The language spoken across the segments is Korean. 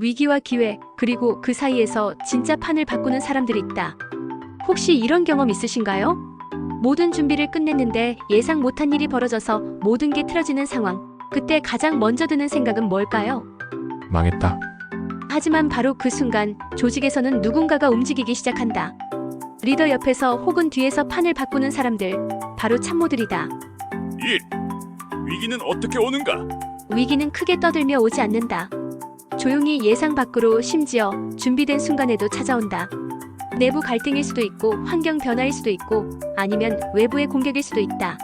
위기와 기회, 그리고 그 사이에서 진짜 판을 바꾸는 사람들이 있다. 혹시 이런 경험 있으신가요? 모든 준비를 끝냈는데 예상 못한 일이 벌어져서 모든 게 틀어지는 상황. 그때 가장 먼저 드는 생각은 뭘까요? 망했다. 하지만 바로 그 순간 조직에서는 누군가가 움직이기 시작한다. 리더 옆에서 혹은 뒤에서 판을 바꾸는 사람들, 바로 참모들이다. 1. 위기는 어떻게 오는가? 위기는 크게 떠들며 오지 않는다. 조용히 예상 밖으로 심지어 준비된 순간에도 찾아온다. 내부 갈등일 수도 있고 환경 변화일 수도 있고 아니면 외부의 공격일 수도 있다.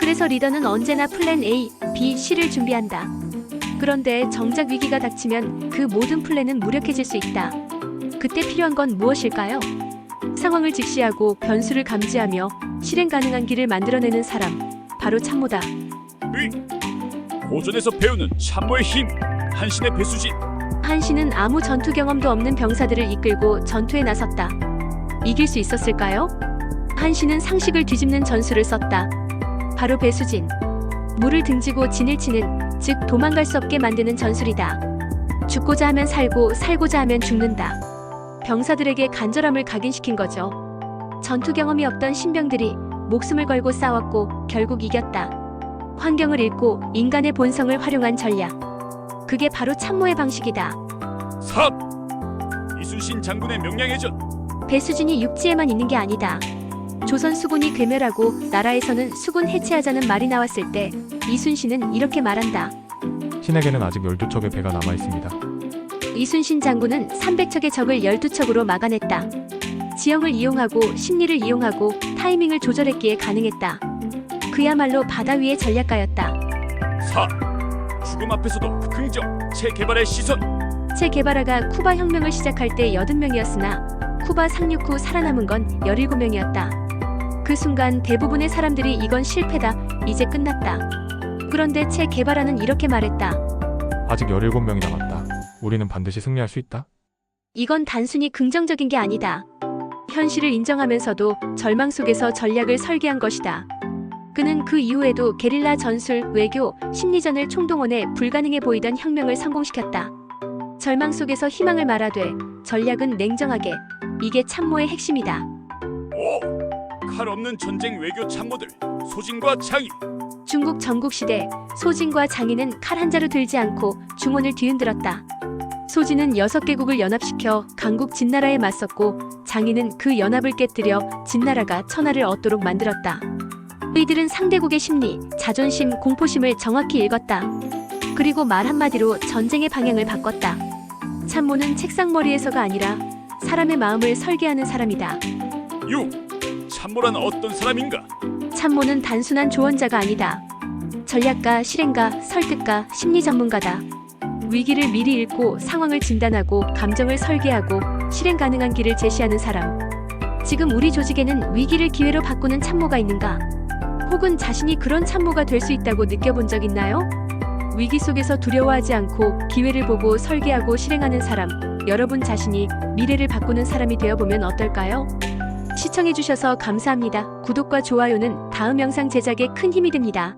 그래서 리더는 언제나 플랜 A, B, C를 준비한다. 그런데 정작 위기가 닥치면 그 모든 플랜은 무력해질 수 있다. 그때 필요한 건 무엇일까요? 상황을 직시하고 변수를 감지하며 실행 가능한 길을 만들어내는 사람, 바로 참모다. 위. 고전에서 배우는 참모의 힘. 한신의 배수진. 한신은 아무 전투 경험도 없는 병사들을 이끌고 전투에 나섰다. 이길 수 있었을까요? 한신은 상식을 뒤집는 전술을 썼다. 바로 배수진. 물을 등지고 진을 치는, 즉 도망갈 수 없게 만드는 전술이다. 죽고자 하면 살고 살고자 하면 죽는다. 병사들에게 간절함을 각인시킨 거죠. 전투 경험이 없던 신병들이 목숨을 걸고 싸웠고 결국 이겼다. 환경을 읽고 인간의 본성을 활용한 전략. 그게 바로 참모의 방식이다. 3. 이순신 장군의 명량해전. 배수진이 육지에만 있는 게 아니다. 조선 수군이 괴멸하고 나라에서는 수군 해체하자는 말이 나왔을 때 이순신은 이렇게 말한다. 신에게는 아직 12척의 배가 남아 있습니다. 이순신 장군은 300척의 적을 12척으로 막아냈다. 지형을 이용하고 심리를 이용하고 타이밍을 조절했기에 가능했다. 그야말로 바다 위의 전략가였다. 4. 죽음 앞에서도 긍정. 체개발의 시선. 체 게바라가 쿠바 혁명을 시작할 때 80명이었으나 쿠바 상륙 후 살아남은 건 17명이었다. 그 순간 대부분의 사람들이 이건 실패다. 이제 끝났다. 그런데 체 게바라는 이렇게 말했다. 아직 17명이 남았다. 우리는 반드시 승리할 수 있다. 이건 단순히 긍정적인 게 아니다. 현실을 인정하면서도 절망 속에서 전략을 설계한 것이다. 그는 그 이후에도 게릴라 전술, 외교, 심리전을 총동원해 불가능해 보이던 혁명을 성공시켰다. 절망 속에서 희망을 말하되 전략은 냉정하게 이게 참모의 핵심이다. 5. 칼 없는 전쟁 외교 참모들. 소진과 장이. 중국 전국시대 소진과 장인은 칼 한 자루 들지 않고 중원을 뒤흔들었다. 소진은 여섯 개국을 연합시켜 강국 진나라에 맞섰고 장인은 그 연합을 깨뜨려 진나라가 천하를 얻도록 만들었다. 이들은 상대국의 심리, 자존심, 공포심을 정확히 읽었다. 그리고 말 한마디로 전쟁의 방향을 바꿨다. 참모는 책상머리에서가 아니라 사람의 마음을 설계하는 사람이다. 6. 참모란 어떤 사람인가? 참모는 단순한 조언자가 아니다. 전략가, 실행가, 설득가, 심리 전문가다. 위기를 미리 읽고 상황을 진단하고 감정을 설계하고 실행 가능한 길을 제시하는 사람. 지금 우리 조직에는 위기를 기회로 바꾸는 참모가 있는가? 혹은 자신이 그런 참모가 될 수 있다고 느껴본 적 있나요? 위기 속에서 두려워하지 않고 기회를 보고 설계하고 실행하는 사람. 여러분 자신이 미래를 바꾸는 사람이 되어보면 어떨까요? 시청해주셔서 감사합니다. 구독과 좋아요는 다음 영상 제작에 큰 힘이 됩니다.